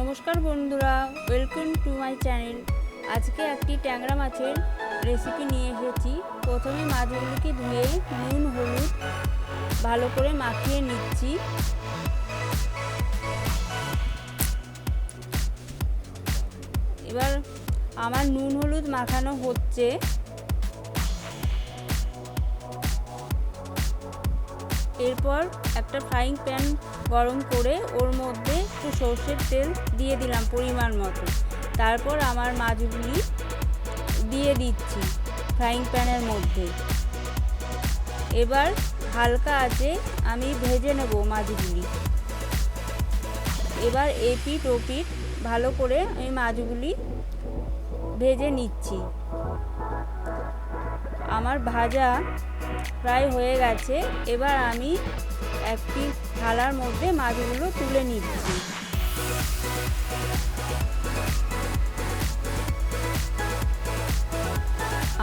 নমস্কার বন্ধুরা welcome to my channel আজকে একটি ট্যাংরা মাছের রেসিপি নিয়ে এসেছি। প্রথমে মাছগুলিকে ধুয়ে নুন, হলুদ ভালো করে মাখিয়ে নিচ্ছি। এবার আমার নুন, হলুদ মাখানো হচ্ছে। এরপর একটা ফ্রাইং প্যান গরম করে ওর মধ্যে একটু সর্ষের তেল দিয়ে দিলাম পরিমাণ মতো। তারপর আমার মাছগুলি দিয়ে দিচ্ছি ফ্রাইং প্যানের মধ্যে। এবার হালকা আছে আমি ভেজে নেব মাছগুলি এবার এপিট ওপিট ভালো করে আমি মাছগুলি ভেজে নিচ্ছি। আমার ভাজা প্রায় হয়ে গেছে। এবার আমি একটি থালার মধ্যে মাছগুলো তুলে নিচ্ছি।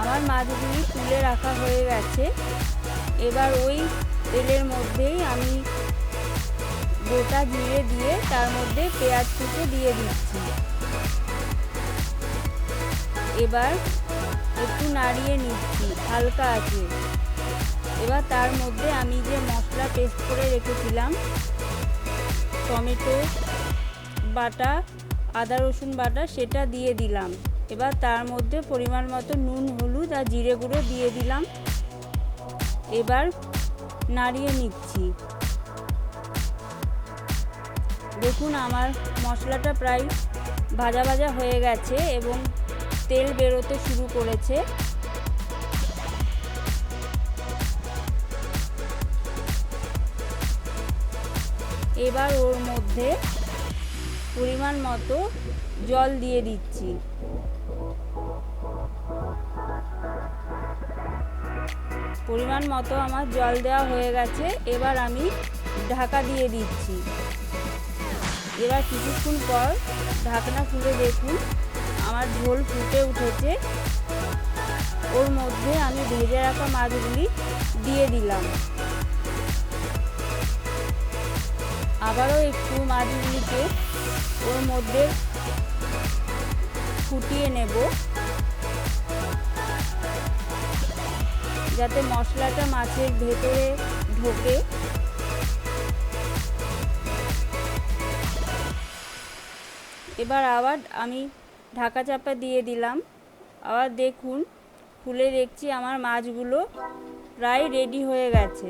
আমার মাছগুলি তুলে রাখা হয়ে গেছে। এবার ওই তেলের মধ্যেই আমি গোটা জিরে দিয়ে তার মধ্যে পেঁয়াজ কুচো দিয়ে দিচ্ছি। এবার একটু নাড়িয়ে নিচ্ছি, হালকা আছে। এবার তার মধ্যে আমি যে মশলা পেস্ট করে রেখেছিলাম, টমেটো বাটা, আদা রসুন বাটা, সেটা দিয়ে দিলাম। এবার তার মধ্যে পরিমাণ মতো নুন, হলুদ আর জিরে গুঁড়ো দিয়ে দিলাম। এবার নাড়িয়ে নিচ্ছি। দেখুন আমার মশলাটা প্রায় ভাজা ভাজা হয়ে গেছে এবং তেল বেরোতে শুরু করেছে। এবার ওর মধ্যে পরিমাণ মতো জল দিয়ে দিচ্ছি। পরিমাণ মতো আমার জল দেওয়া হয়ে গেছে, এবার আমি ঢাকা দিয়ে দিচ্ছি। এবার কিছুক্ষণ পর ঢাকনা খুলে দেখুন। আমার ঝোল ফুটে উঠেছে। ওর মধ্যে আমি ভেজে রাখা মাছগুলি দিয়ে দিলাম। আবারও একটু মাছগুলিকে ওর মধ্যে ফুটিয়ে নেব। যাতে মশলাটা মাছের ভেতরে ঢোকে। এবার আবার আমি ঢাকা চাপা দিয়ে দিলাম। আবার দেখুন, খুলে দেখছি আমার মাছগুলো প্রায় রেডি হয়ে গেছে।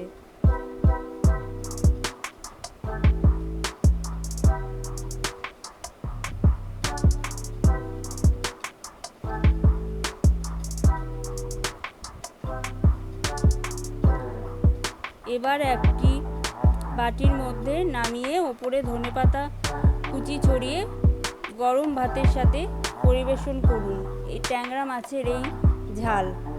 এবার একটি বাটির মধ্যে নামিয়ে ওপরে ধনেপাতা কুচি ছড়িয়ে গরম ভাতের সাথে পরিবেশন করুন। এই ট্যাংরা মাছের এই ঝাল।